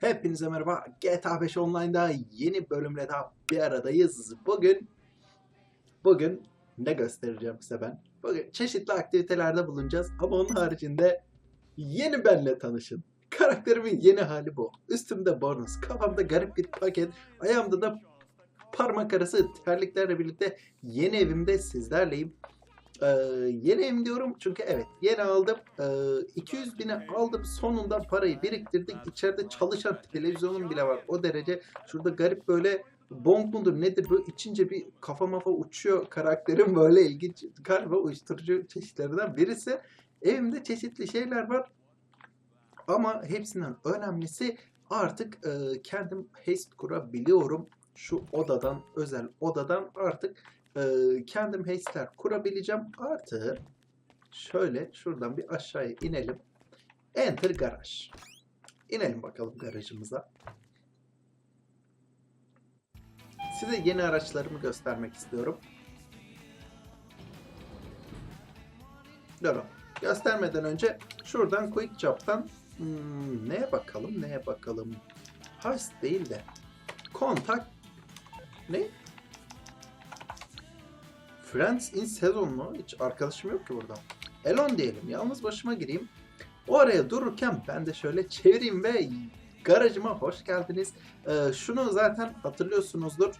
Hepinize merhaba. GTA 5 Online'da yeni bölümle daha bir aradayız. Bugün bugün ne göstereceğim size ben? Bugün çeşitli aktivitelerde bulunacağız ama onun haricinde yeni benle tanışın. Karakterimin yeni hali bu. Üstümde bonus, kafamda garip bir paket, ayağımda da parmak arası terliklerle birlikte yeni evimde sizlerleyim. Ee, yeni evim diyorum çünkü evet yeni aldım. Ee, 200 bine aldım sonunda parayı biriktirdik. İçeride çalışan televizyonum bile var o derece. Şurada garip böyle bonk mudur nedir böyle içince bir kafa mafa uçuyor karakterim böyle ilginç galiba uyuşturucu çeşitlerinden birisi. Evimde çeşitli şeyler var ama hepsinden önemlisi artık e, kendim haste kurabiliyorum. Şu odadan özel odadan artık e, kendim haste'ler kurabileceğim. Artı şöyle şuradan bir aşağıya inelim. Enter garaj. İnelim bakalım garajımıza. Size yeni araçlarımı göstermek istiyorum. Durun. Göstermeden önce şuradan Quick Job'dan hmm, neye bakalım neye bakalım. Heist değil de kontak ne? Friends in sezon mu? Hiç arkadaşım yok ki burada. Elon diyelim. Yalnız başıma gireyim. O araya dururken ben de şöyle çevireyim ve garajıma hoş geldiniz. Ee, şunu zaten hatırlıyorsunuzdur.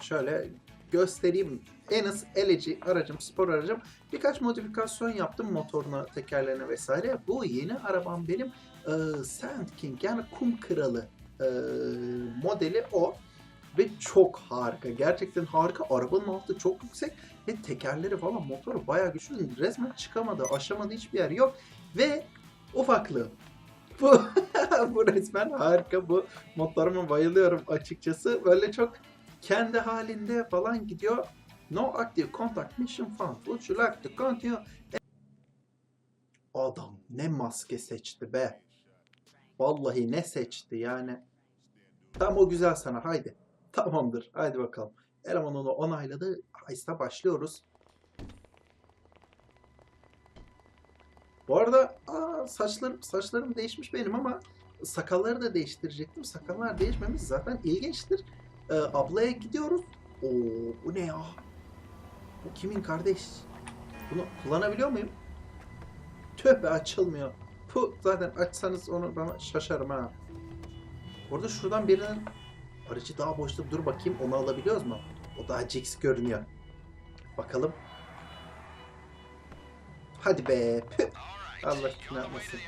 Şöyle göstereyim. Enis Eleci aracım, spor aracım. Birkaç modifikasyon yaptım motoruna, tekerlerine vesaire. Bu yeni arabam benim e, Sand King yani kum kralı e, modeli o. Ve çok harika. Gerçekten harika. Arabanın altı çok yüksek. Ve tekerleri falan motoru bayağı güçlü. Resmen çıkamadı. Aşamadı hiçbir yer yok. Ve ufaklığı. Bu, bu resmen harika. Bu motoruma bayılıyorum açıkçası. Böyle çok kendi halinde falan gidiyor. No active contact mission found. Would you like to continue? Adam ne maske seçti be. Vallahi ne seçti yani. Tam o güzel sana haydi. Tamamdır. Haydi bakalım. Eleman onu onayladı. Heist'a başlıyoruz. Bu arada aa, saçlarım, saçlarım değişmiş benim ama sakalları da değiştirecektim. Sakallar değişmemiş zaten ilginçtir. Ee, ablaya gidiyoruz. Oo, bu ne ya? Bu kimin kardeş? Bunu kullanabiliyor muyum? Tüh be açılmıyor. Bu zaten açsanız onu bana şaşarım ha. Orada şuradan birinin Aracı daha boşta dur bakayım onu alabiliyoruz mu? O daha Jax görünüyor. Bakalım. Hadi be. Allah ne yapmasın.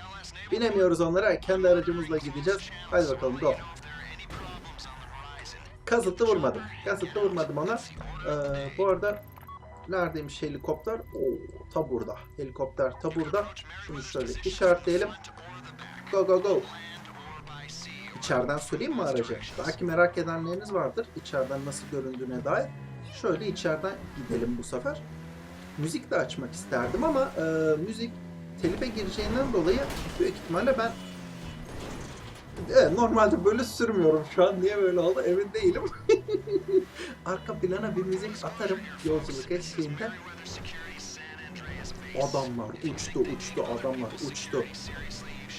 Binemiyoruz onlara. Kendi aracımızla gideceğiz. Hadi bakalım go. Kasıtlı vurmadım. Kasıtlı vurmadım ona. Ee, bu arada neredeymiş helikopter? Oo, ta burada. Helikopter ta burada. Şunu şöyle işaretleyelim. Go go go. İçeriden süreyim mi aracı? Belki merak edenleriniz vardır. İçeriden nasıl göründüğüne dair. Şöyle içeriden gidelim bu sefer. Müzik de açmak isterdim ama e, müzik telife gireceğinden dolayı büyük ihtimalle ben Evet, normalde böyle sürmüyorum şu an. Niye böyle oldu emin değilim. Arka plana bir müzik atarım yolculuk eşliğinde. Adamlar uçtu uçtu adamlar uçtu.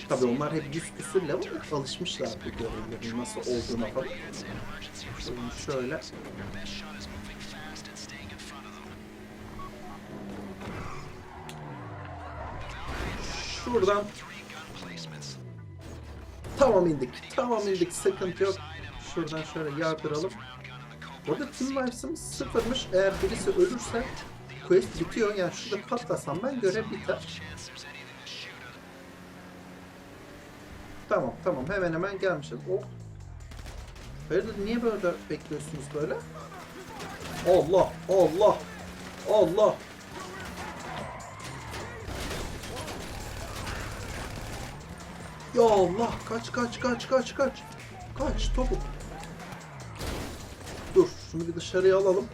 Tabii onlar hep yüz küsür level alışmışlar bu görevlerin nasıl olduğuna falan. Şöyle. Şuradan Tamam indik. Tamam indik. Sıkıntı yok. Şuradan şöyle yardıralım. Burada Team Life'sımız sıfırmış. Eğer birisi ölürse quest bitiyor. Yani şurada patlasam ben görev biter. Tamam tamam hemen hemen gelmişiz. Oh. Hayırdır niye böyle bekliyorsunuz böyle? Allah Allah Allah. Ya Allah kaç kaç kaç kaç kaç. Kaç topuk. Dur şunu bir dışarıya alalım.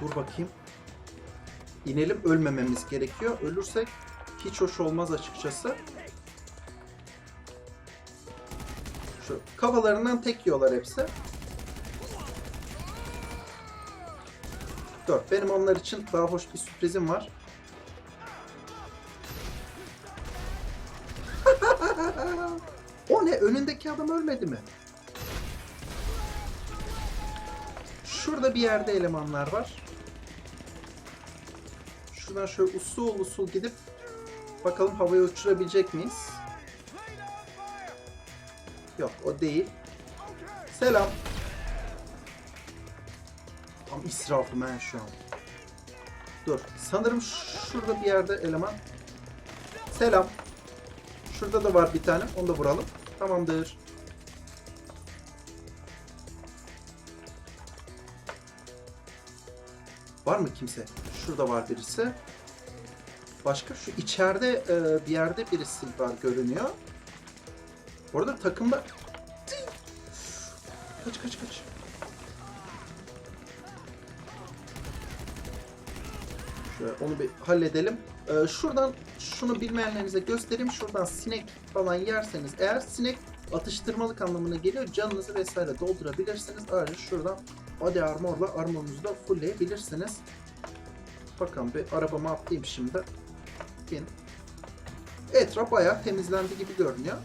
Dur bakayım. İnelim ölmememiz gerekiyor. Ölürsek hiç hoş olmaz açıkçası. Şu kafalarından tek yiyorlar hepsi. Dur benim onlar için daha hoş bir sürprizim var. o ne? Önündeki adam ölmedi mi? Şurada bir yerde elemanlar var. Şuradan şöyle usul usul gidip bakalım havaya uçurabilecek miyiz? Yok o değil. Selam. Tam israfım ben şu an. Dur. Sanırım şurada bir yerde eleman. Selam. Şurada da var bir tane. Onu da vuralım. Tamamdır. Var mı kimse? Şurada var birisi. Başka şu içeride e, bir yerde birisi var görünüyor. Orada takımda... Kaç kaç kaç. Şöyle onu bir halledelim. Ee, şuradan şunu bilmeyenlerinize göstereyim. Şuradan sinek falan yerseniz eğer sinek atıştırmalık anlamına geliyor. Canınızı vesaire doldurabilirsiniz. Ayrıca şuradan body armorla armorunuzu da fullleyebilirsiniz. Bakalım bir arabama atlayayım şimdi. Bin. Etraf bayağı temizlendi gibi görünüyor.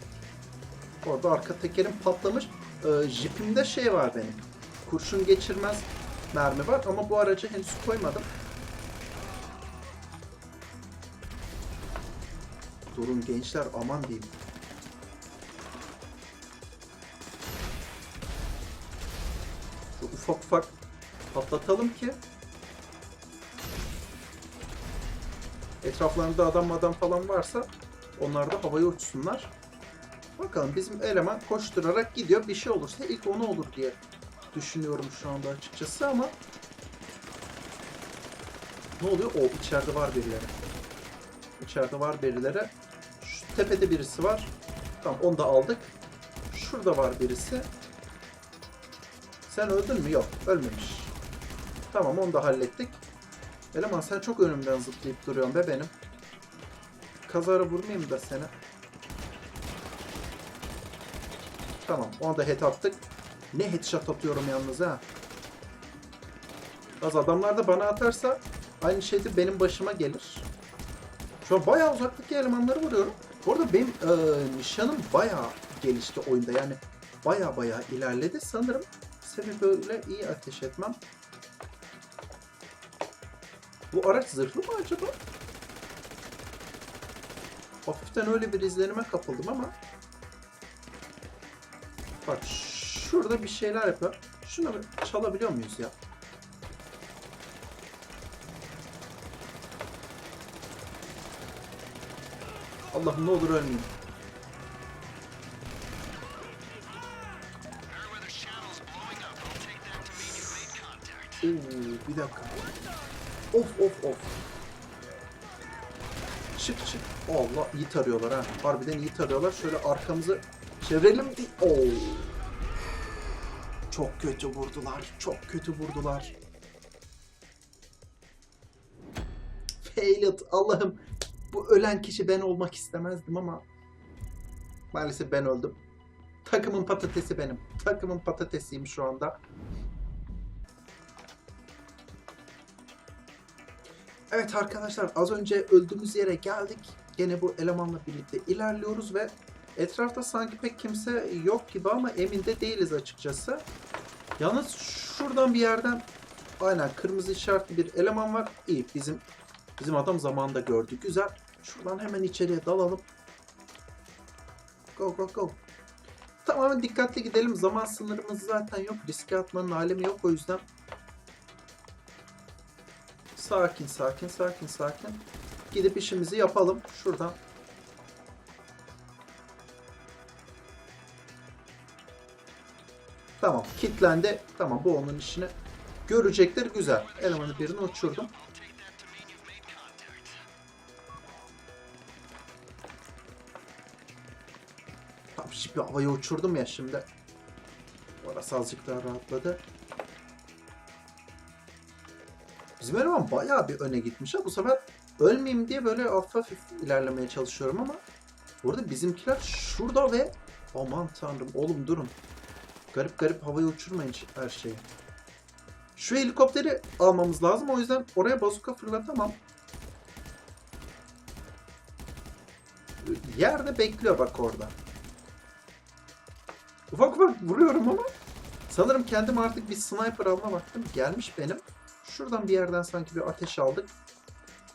Orada arka tekerim patlamış. Ee, jipimde şey var benim. Kurşun geçirmez mermi var ama bu aracı henüz koymadım. Durun gençler aman diyeyim. Şu ufak ufak patlatalım ki etraflarında adam adam falan varsa onlar da havaya uçsunlar. Bakalım bizim eleman koşturarak gidiyor. Bir şey olursa ilk onu olur diye düşünüyorum şu anda açıkçası ama ne oluyor? O içeride var birileri. İçeride var birileri. Şu tepede birisi var. Tamam onu da aldık. Şurada var birisi. Sen öldün mü? Yok. Ölmemiş. Tamam onu da hallettik. Eleman sen çok önümden zıplayıp duruyorsun be benim. Kazara vurmayayım da seni. Tamam onu da head attık. Ne headshot atıyorum yalnız ha. Az adamlar da bana atarsa aynı şey de benim başıma gelir. Şu an bayağı uzaktaki elemanları vuruyorum. Bu arada benim e, nişanım bayağı gelişti oyunda. Yani bayağı bayağı ilerledi. Sanırım sebebi böyle iyi ateş etmem. Bu araç zırhlı mı acaba? Hafiften öyle bir izlenime kapıldım ama Bak şurada bir şeyler yapıyor. Bir çalabiliyor muyuz ya? Allah'ım ne olur ölmeyeyim. Oo, bir dakika. Of of of. Çık çık. Allah iyi tarıyorlar ha. Harbiden iyi tarıyorlar. Şöyle arkamızı çevirelim. Oo. Çok kötü vurdular. Çok kötü vurdular. Failed. Allah'ım. Bu ölen kişi ben olmak istemezdim ama maalesef ben öldüm. Takımın patatesi benim. Takımın patatesiyim şu anda. Evet arkadaşlar az önce öldüğümüz yere geldik. Gene bu elemanla birlikte ilerliyoruz ve etrafta sanki pek kimse yok gibi ama emin de değiliz açıkçası. Yalnız şuradan bir yerden aynen kırmızı işaretli bir eleman var. İyi bizim bizim adam zamanında gördü. Güzel. Şuradan hemen içeriye dalalım. Go go go. Tamamen dikkatli gidelim. Zaman sınırımız zaten yok. Riske atmanın alemi yok o yüzden Sakin, sakin, sakin, sakin. Gidip işimizi yapalım. Şuradan. Tamam, kilitlendi. Tamam, bu onun işini görecektir. Güzel. Elemanı birini uçurdum. Tamam, şimdi havaya uçurdum ya şimdi. Orası azıcık daha rahatladı. Bizim bayağı bir öne gitmiş. Bu sefer ölmeyeyim diye böyle hafif ilerlemeye çalışıyorum ama burada bizimkiler şurada ve aman tanrım oğlum durun. Garip garip havaya uçurmayın her şeyi. Şu helikopteri almamız lazım. O yüzden oraya bazuka fırlatamam. Yerde bekliyor bak orada. Ufak ufak vuruyorum ama sanırım kendim artık bir sniper alma vaktim gelmiş benim. Şuradan bir yerden sanki bir ateş aldık.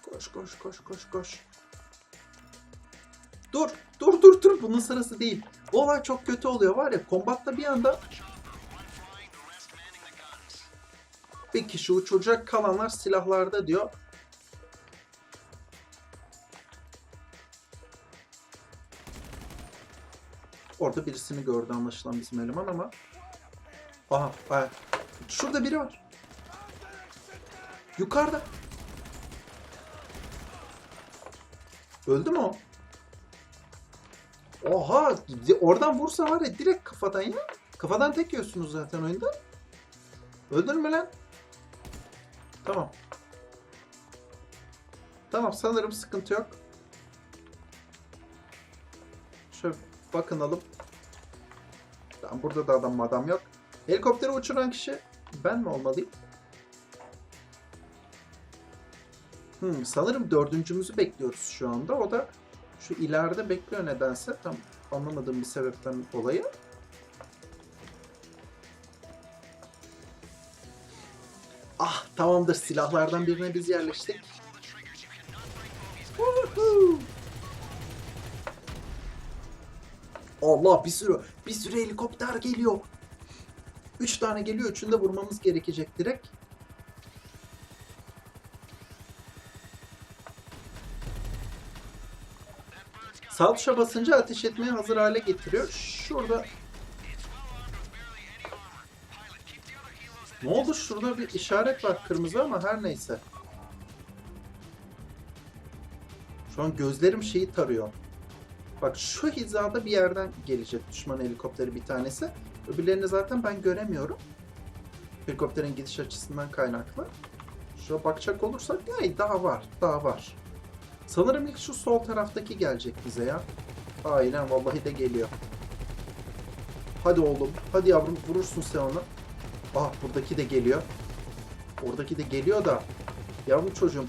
Koş koş koş koş koş. Dur dur dur dur bunun sırası değil. Bu olay çok kötü oluyor var ya kombatta bir anda bir kişi uçuracak kalanlar silahlarda diyor. Orada birisini gördü anlaşılan bizim eleman ama. Aha, aha. Şurada biri var. Yukarıda. Öldü mü o? Oha! Oradan vursa var ya direkt kafadan ya. Kafadan tek yiyorsunuz zaten oyunda. Öldün mü lan? Tamam. Tamam sanırım sıkıntı yok. Şöyle bakınalım. Tamam burada da adam adam yok. Helikopteri uçuran kişi ben mi olmalıyım? Hmm, sanırım dördüncümüzü bekliyoruz şu anda. O da şu ileride bekliyor nedense. Tam anlamadığım bir sebepten dolayı. Ah tamamdır silahlardan birine biz yerleştik. Allah bir sürü bir sürü helikopter geliyor. Üç tane geliyor. Üçünü de vurmamız gerekecek direkt. Sağ basınca ateş etmeye hazır hale getiriyor. Şurada Ne oldu? Şurada bir işaret var kırmızı ama her neyse. Şu an gözlerim şeyi tarıyor. Bak şu hizada bir yerden gelecek düşman helikopteri bir tanesi. Öbürlerini zaten ben göremiyorum. Helikopterin gidiş açısından kaynaklı. Şuna bakacak olursak yani daha var, daha var. Sanırım ilk şu sol taraftaki gelecek bize ya. Aynen vallahi de geliyor. Hadi oğlum, hadi yavrum vurursun sen onu. Ah buradaki de geliyor. Oradaki de geliyor da. Yavrum çocuğum.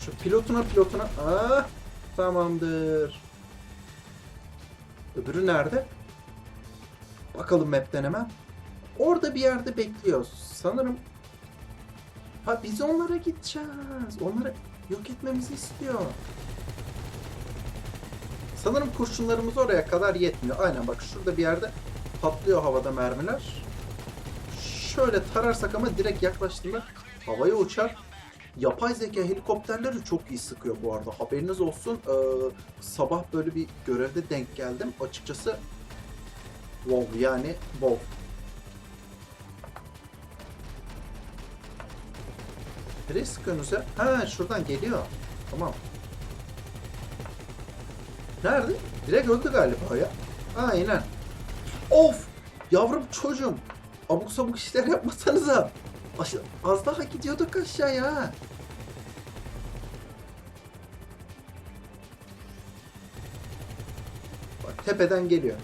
Şu pilotuna pilotuna. Ah tamamdır. Öbürü nerede? Bakalım map'ten hemen. Orada bir yerde bekliyor. Sanırım. Ha biz onlara gideceğiz. Onları yok etmemizi istiyor. Sanırım kurşunlarımız oraya kadar yetmiyor. Aynen bak şurada bir yerde patlıyor havada mermiler. Şöyle tararsak ama direkt yaklaştığında havaya uçar. Yapay zeka helikopterleri çok iyi sıkıyor bu arada. Haberiniz olsun. Ee, sabah böyle bir görevde denk geldim. Açıkçası wow yani wow. Nereye sıkıyorsunuz ya? Ha şuradan geliyor. Tamam. Nerede? Direkt öldü galiba ya. Aynen. Of! Yavrum çocuğum. Abuk sabuk işler yapmasanıza. Aş- Az daha gidiyorduk aşağıya. Bak tepeden geliyor.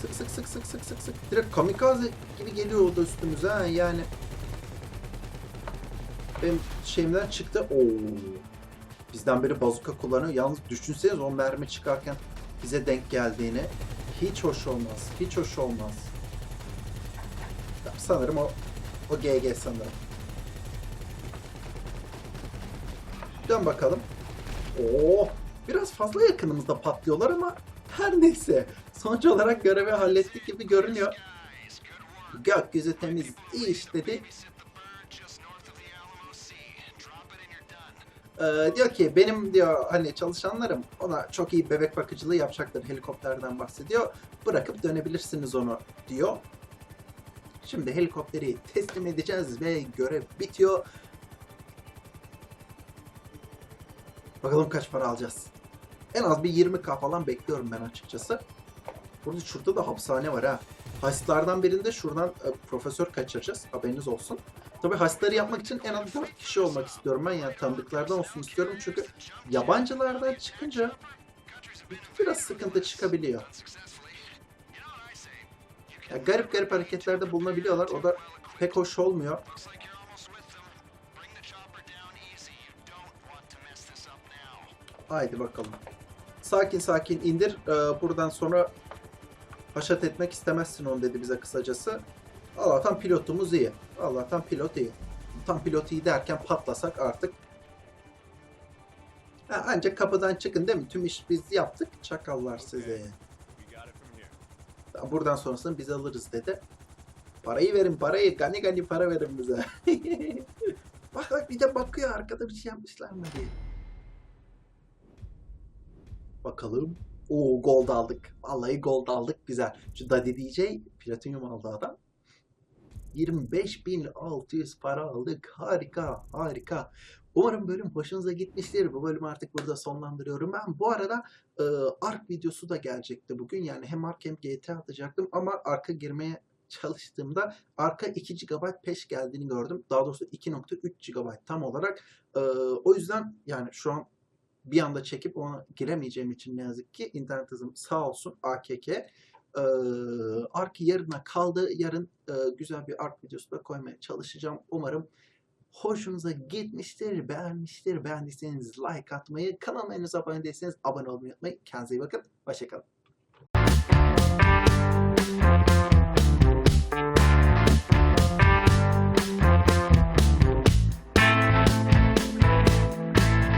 Sık sık sık sık sık sık sık. Direkt kamikaze gibi geliyor o da üstümüze ha yani. Benim şeyimden çıktı. Oo. Bizden biri bazuka kullanıyor. Yalnız düşünseniz o mermi çıkarken bize denk geldiğini. Hiç hoş olmaz. Hiç hoş olmaz. Sanırım o o GG sanırım. Dön bakalım. Oo, biraz fazla yakınımızda patlıyorlar ama her neyse. Sonuç olarak görevi hallettik gibi görünüyor. Gökyüzü temiz iyi işledi. Ee, diyor ki benim diyor hani çalışanlarım ona çok iyi bebek bakıcılığı yapacaktır helikopterden bahsediyor. Bırakıp dönebilirsiniz onu diyor. Şimdi helikopteri teslim edeceğiz ve görev bitiyor. Bakalım kaç para alacağız. En az bir 20k falan bekliyorum ben açıkçası. Burada şurada da hapishane var ha. Heistlardan birinde şuradan e, profesör kaçıracağız. Haberiniz olsun. Tabii heistleri yapmak için en az 4 kişi olmak istiyorum ben. Yani tanıdıklardan olsun istiyorum. Çünkü yabancılardan çıkınca biraz sıkıntı çıkabiliyor. Ya garip garip hareketlerde bulunabiliyorlar. O da pek hoş olmuyor. Haydi bakalım. sakin sakin indir. Ee, buradan sonra haşat etmek istemezsin onu dedi bize kısacası. Allah'tan pilotumuz iyi. Allah'tan pilot iyi. Tam pilot iyi derken patlasak artık. Ha, ancak kapıdan çıkın değil mi? Tüm iş biz yaptık. Çakallar here. Buradan sonrasını biz alırız dedi. Parayı verin parayı. Gani gani para verin bize. bak bak bir de bakıyor arkada bir şey yapmışlar mı diye. Bakalım. Oo gold aldık. Vallahi gold aldık. Güzel. Şu Daddy DJ platinyum aldı adam. 25.600 para aldık. Harika, harika. Umarım bölüm hoşunuza gitmiştir. Bu bölümü artık burada sonlandırıyorum. Ben bu arada e, Ark videosu da gelecekti bugün. Yani hem Ark hem GT atacaktım ama Ark'a girmeye çalıştığımda Ark'a 2 GB peş geldiğini gördüm. Daha doğrusu 2.3 GB tam olarak. E, o yüzden yani şu an bir anda çekip ona giremeyeceğim için ne yazık ki internet hızım sağ olsun AKK. Ee, Ark yarına kaldı. Yarın e, güzel bir Ark videosu da koymaya çalışacağım. Umarım hoşunuza gitmiştir, beğenmiştir. Beğendiyseniz like atmayı, kanalıma henüz abone değilseniz abone olmayı unutmayın. Kendinize iyi bakın. Hoşçakalın.